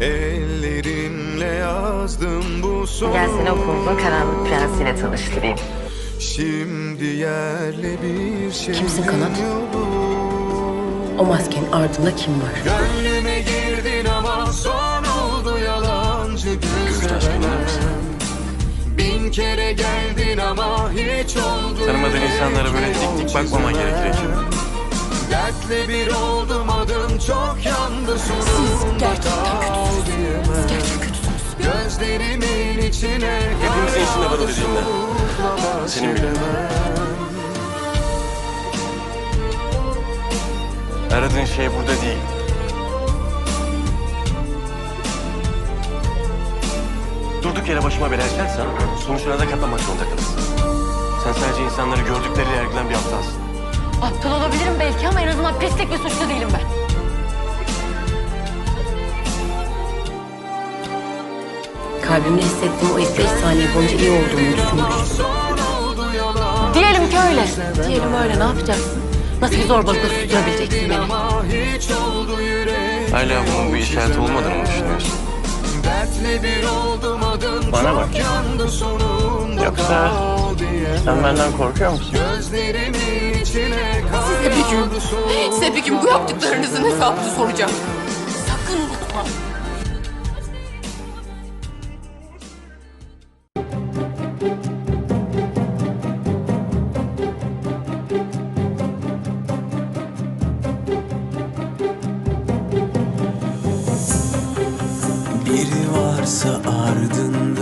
Ellerimle yazdım bu sonu Gel seni karanlık prensiyle tanıştırayım. Şimdi yerle bir şey Kimsin Kanat? O maskenin ardında kim var? Gönlüme girdin ama son oldu yalancı gözlerden Bin kere geldin ama hiç oldu Tanımadığın insanlara böyle dik dik bakmaman gerekir. Dertle bir oldum adım çok yandı sonunda gerçekten kal diyemem. Gözlerimin içine Hepimizin içinde var o dediğinden. Senin bile. Aradığın şey burada değil. Durduk yere başıma bela açarsan sonuçlarına da katlanmak zorunda kalırsın. Sen sadece insanları gördükleriyle yargılayan bir aptalsın. Aptal olabilirim belki ama en azından pislik bir suçlu değilim ben. Kalbimde hissettiğim o ilk beş saniye boyunca iyi olduğunu düşünmüş. Diyelim ki öyle. Diyelim öyle ne yapacaksın? Nasıl bir zorbalıkla susturabileceksin beni? Hala bunun bir işareti olmadığını mı düşünüyorsun? Bana bak. Yoksa. Sen benden korkuyor musun? Size bir gün, size bir gün bu yaptıklarınızın hesabını soracağım. Sakın unutma. Biri varsa ardında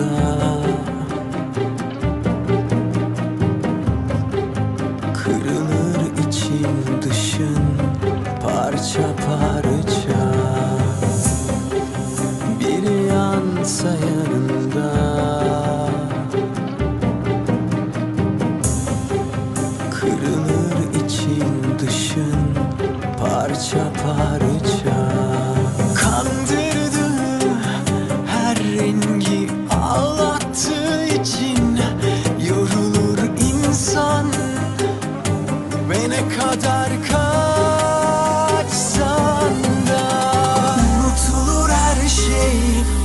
Kandırdı her rengi ağlattığı için Yorulur insan. Ve ne kadar kaçsan Unutulur her şey.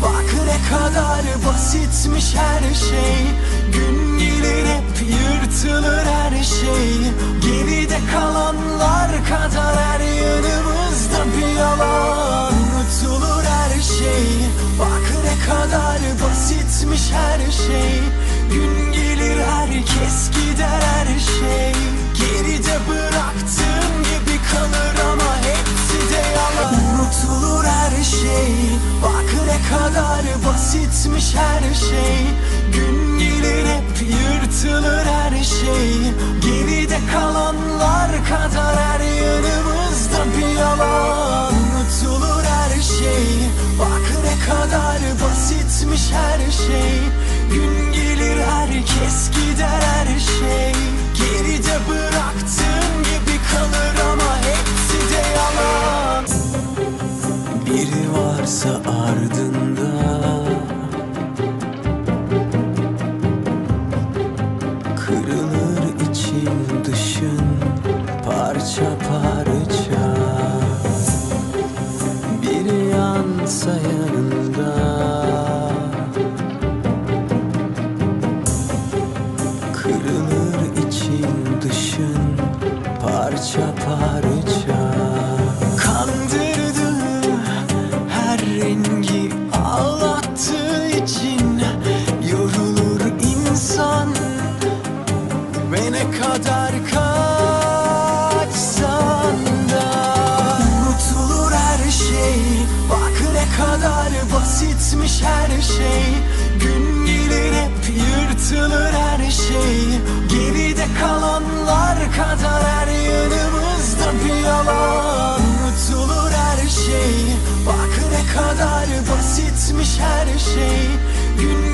Bak ne kadar basitmiş her şey. Gün gelir hep yırtılır her şey basitmiş her şey. Gün gelir herkes gider her şey. Geride bıraktığım gibi kalır ama hepsi de yalan. Unutulur her şey. Bak ne kadar basitmiş her şey. Gün gelir hep yırtılır her şey. Geride kalanlar kadar her yanımızda bir yalan basitmiş her şey. Gün gelir herkes gider her şey. Geride bıraktığım gibi kalır ama hepsi de yalan. Biri varsa ardında. Kırılır için dışın parça parça. Biri yansa yanında Kırılır için dışın parça parça. Kandırdı her rengi ağlattığı için Yorulur insan. Ve ne kadar kaçsan da Unutulur her şey. Bak ne kadar basitmiş her şey. Gün Yırtılır her şey Geride kalanlar kadar her yanımızda bir yalan Unutulur her şey Bak ne kadar basitmiş her şey. Gün